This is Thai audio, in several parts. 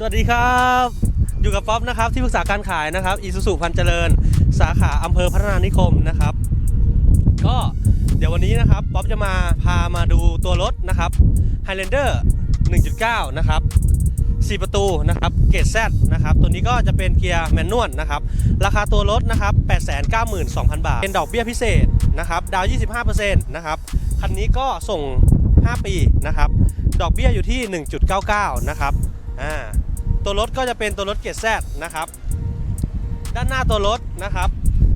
สวัสดีครับ อยู่กับป๊อปนะครับที่ปรึกษาการขายนะครับอีสุสุพันเจริญ สาขาอำเภอพัฒนานิคมนะครับ ก็เดี๋ยววันนี้นะครับป๊อปจะมาพามาดูตัวรถนะครับ Highlander 1.9 นะครับ 4 ประตูนะครับเกรด Z นะครับ ตัวนี้ก็จะเป็นเกียร์แมนนวลนะครับ ราคาตัวรถนะครับ 892,000 บาท เป็นดอกเบี้ยพิเศษนะครับ ดาว 25%นะครับ คันนี้ก็ส่ง 5 ปีนะครับ ดอกเบี้ยอยู่ที่ 1.99 นะครับ อ่า ตัวรถก็จะเป็นตัวรถเกรดนะครับ ด้านหน้าตัวรถนะครับ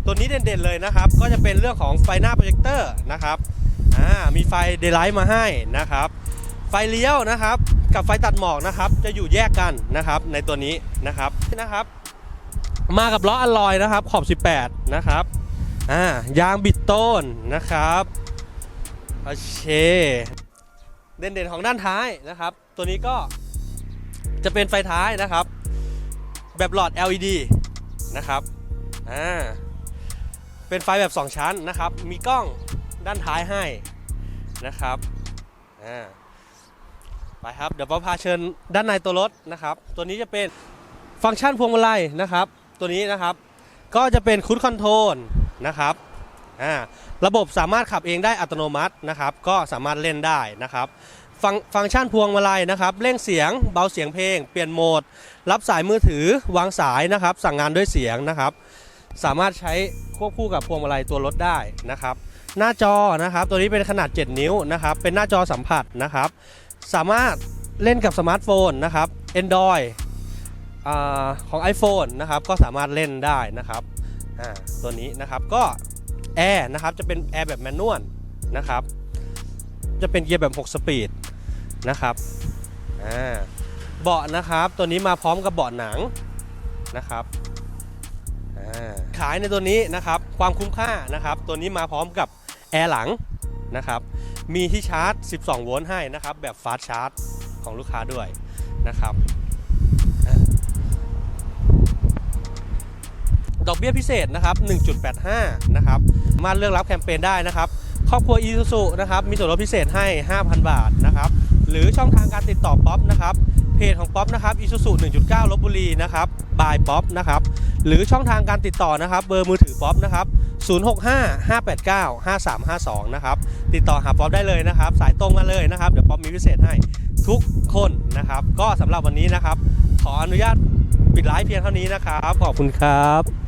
ตัวนี้เด่นๆเลยนะครับ ก็จะเป็นเรื่องของไฟหน้าโปรเจคเตอร์นะครับมีไฟเดย์ไลท์มาให้นะครับ ไฟเลี้ยวนะครับ กับไฟตัดหมอกนะครับ จะอยู่แยกกันนะครับ ในตัวนี้นะครับนะครับ มากับล้ออลลอยนะครับ ขอบ 18 นะครับอ่ายางบิดโต้นนะครับโอเคเด่นๆของด้านท้ายนะครับ ตัวนี้ก็ จะเป็นไฟท้ายนะครับ แบบหลอด LED นะครับอ่าเป็นไฟแบบ 2 ชั้นนะครับ มีกล้องด้านท้ายให้นะครับอ่าไปครับ เดี๋ยวป๊อปพาเชิญด้านในตัวรถนะครับ ตัวนี้จะเป็นฟังก์ชันพวงมาลัยนะครับ ตัวนี้นะครับก็จะเป็นคูดคอนโทรลนะครับอ่าระบบสามารถขับเองได้อัตโนมัตินะครับ ก็สามารถเล่นได้นะครับ ฟังฟังก์ชันพวงมาลัยนะครับเร่งเสียงเบาเสียงเพลง เปลี่ยนโหมด รับสายมือถือวางสายนะครับ สั่งงานด้วยเสียงนะครับ สามารถใช้ควบคู่กับพวงมาลัยตัวรถได้นะครับ หน้าจอนะครับ ตัวนี้เป็นขนาด 7 นิ้วนะครับ เป็นหน้าจอสัมผัสนะครับ สามารถเล่นกับสมาร์ทโฟนนะครับ Android อของ iPhone นะครับก็สามารถเล่นได้นะครับตัวนี้นะครับก็แอร์นะครับจะเป็นแอร์แบบแมนนวลนะครับ จะเป็นเกียร์แบบ 6 สปีดนะครับเบาะนะครับตัวนี้มาพร้อมกับเบาะหนังนะครับขายในตัวนี้นะครับความคุ้มค่านะครับ ตัวนี้มาพร้อมกับแอร์หลังนะครับมีที่ชาร์จ 12 โวลต์ให้นะครับ แบบฟาสต์ชาร์จของลูกค้าด้วยนะครับดอกเบี้ยพิเศษนะครับ 1.85 นะครับ มาเลือกรับแคมเปญได้นะครับ ครอบครัว e ี u ซูนะครับมีส่วนลดพิเศษให้ 5,000 บาทนะครับหรือช่องทางการติดต่อป๊อปนะครับเพจของป๊อปนะครับ e ี u ซู1.9ลบบุรีนะครับบายป๊อปนะครับหรือช่องทางการติดต่อนะครับเบอร์มือถือป๊อปนะครับ065-589-5352นะครับติดต่อหาป๊อปได้เลยนะครับ สายตรงมาเลยนะครับเดี๋ยวป๊อปมีพิเศษให้ทุกคนนะครับ ก็สำหรับวันนี้นะครับ ขออนุญาตปิดไลฟ์เพียงเท่านี้นะครับ ขอบคุณครับ